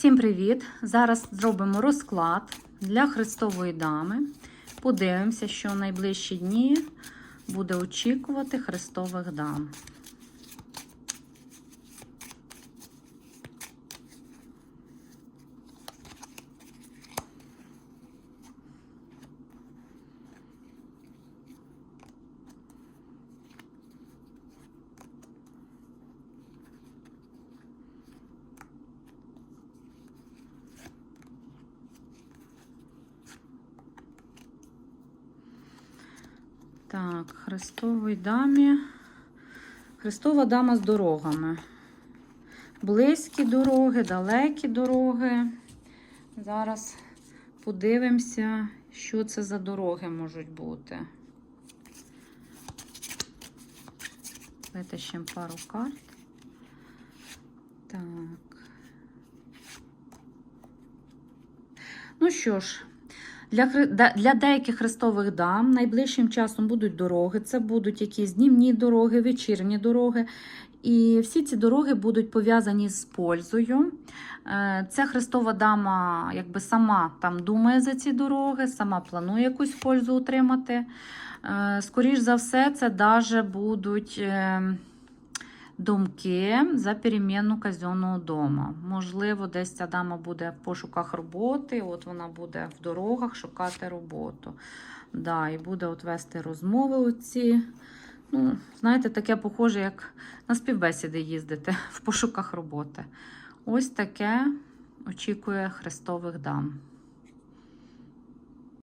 Всім привіт! Зараз зробимо розклад для Христової дами. Подивимося, що в найближчі дні буде очікувати Христових дам. Так, Христовій дамі. Христова дама з дорогами. Близькі дороги, далекі дороги. Зараз подивимося, що це за дороги можуть бути. Витащимо пару карт. Так. Ну що ж, для, для деяких хрестових дам найближчим часом будуть дороги. Це будуть якісь днівні дороги, вечірні дороги. І всі ці дороги будуть пов'язані з пользою. Е, Ця хрестова дама якби сама там думає за ці дороги, сама планує якусь пользу отримати. Е, Скоріш за все, це даже будуть. Думки за переміну казенного дома. Можливо, десь ця дама буде в пошуках роботи, от вона буде в дорогах шукати роботу. Да, і буде от вести розмови оці. Ну, знаєте, таке похоже, як на співбесіди їздити в пошуках роботи. Ось таке очікує хрестових дам.